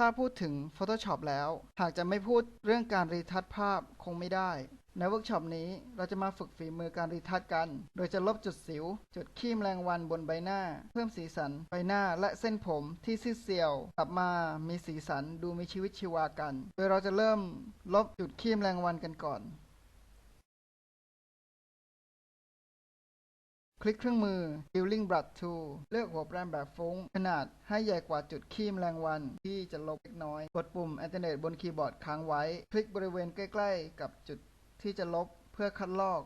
ถ้าพูดถึง Photoshop แล้ว หากจะไม่พูดเรื่องการรีทัชภาพคงไม่ได้ ในเวิร์กช็อปนี้เราจะมาฝึกฝีมือการรีทัชกัน โดยจะลบจุดสิว จุดขี้แมลงวันบนใบหน้า เพิ่มสีสัน ใบหน้าและเส้นผมที่ซีดเซียว กลับมามีสีสันดูมีชีวิตชีวากัน โดยเราจะเริ่มลบจุดขี้แมลงวันกันก่อน คลิกเครื่องมือ Healing Brush Tool เลือกหัวแปรงแบบฟุ้ง ขนาดให้ใหญ่กว่าจุดขี้แมลงวัน ที่จะลบเล็กน้อย กดปุ่ม Alternate บนคีย์บอร์ดค้างไว้ คลิกบริเวณใกล้ ๆ กับจุดที่จะลบเพื่อคัดลอก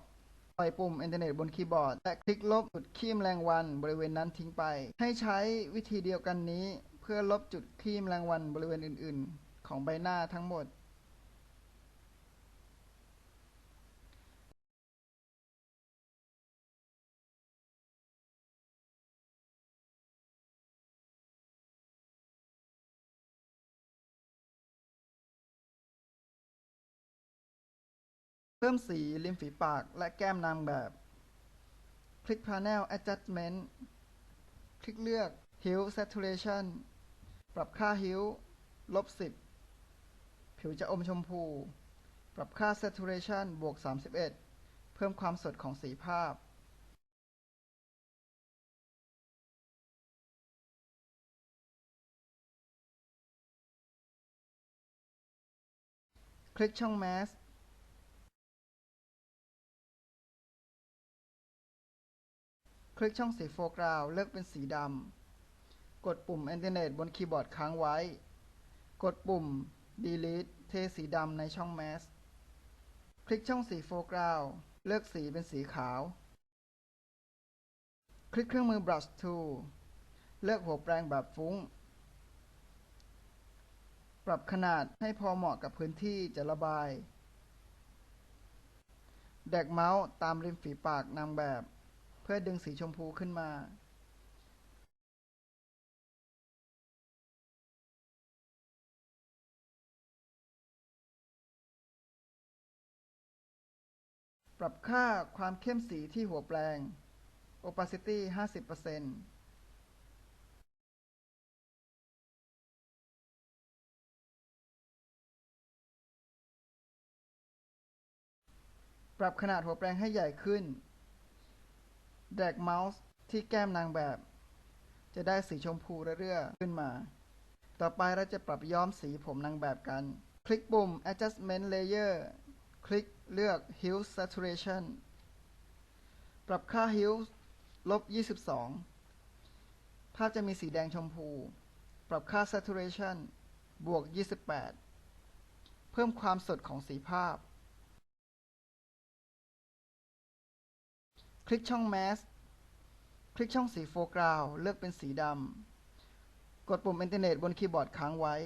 ปล่อยปุ่ม Internet บนคีย์บอร์ด และคลิกลบจุดขี้แมลงวันบริเวณนั้นทิ้งไป ให้ใช้วิธีเดียวกันนี้ เพื่อลบจุดขี้แมลงวันบริเวณอื่น ๆ ของใบหน้าทั้งหมด เพิ่มสีริมฝีปากและแก้มนางแบบ คลิก Panel Adjustment คลิกเลือก Hue Saturation ปรับค่า Hue ลบ 10 ผิวจะอมชมพู ปรับค่า Saturation บวก 31 เพิ่มความสดของสีภาพ คลิกช่อง Mask คลิกช่องสีโฟกราวเลือกเป็นสีดำ กดปุ่ม Internet บนคีย์บอร์ดค้างไว้ กดปุ่ม Delete เทสีดำในช่อง Mask คลิกช่องสีโฟกราวเลือกสีเป็นสีขาว คลิกเครื่องมือ Brush Tool เลือกหัวแปรงแบบฟุ้ง ปรับขนาดให้พอเหมาะกับพื้นที่จะระบาย แดกเมาส์ตามริมฝีปากนางแบบ พื่อดึงสีชมพูขึ้นมาปรับค่าความเข้มสีที่หัวแปลง opacity 50%ปรับขนาดหัวแปลงให้ใหญ่ขึ้น แดกเมาส์ที่แก้มนางแบบ จะได้สีชมพูเรื่อยๆขึ้นมา ต่อไปเราจะปรับย้อมสีผมนางแบบกัน คลิกปุ่ม adjustment layer คลิกเลือก hue saturation ปรับค่า hue ลบ 22 ภาพจะมีสีแดงชมพู ปรับค่า saturation บวก 28 เพิ่มความสดของสีภาพ ลิกช่อง Mask คลิกช่องสีโฟกราวเลือกเป็นสีดำ กดปุ่ม Internet บนคีย์บอร์ดค้างไว้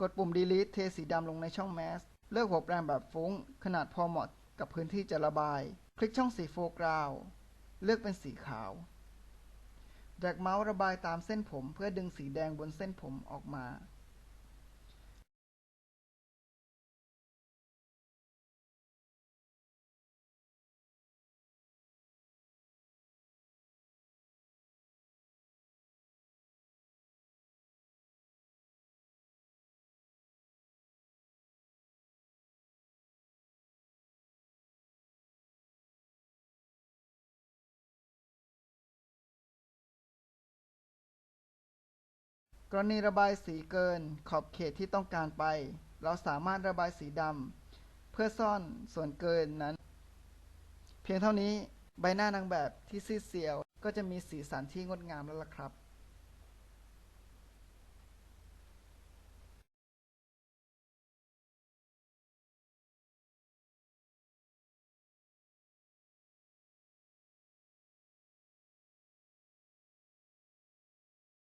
กดปุ่ม Delete เทสีดำลงในช่อง Mask เลือกหัวแปรงแบบฟุ้ง ขนาดพอเหมาะกับพื้นที่จะระบาย คลิกช่องสีโฟกราวเลือกเป็นสีขาวแดกเมาส์ระบายตามเส้นผมเพื่อดึงสีแดงบนเส้นผมออกมา กรณีระบายสีเกินขอบเขตที่ต้องการไป เราสามารถระบายสีดำเพื่อซ่อนส่วนเกินนั้น เพียงเท่านี้ใบหน้านางแบบที่ซีดเซียว ก็จะมีสีสันที่งดงามแล้วล่ะครับ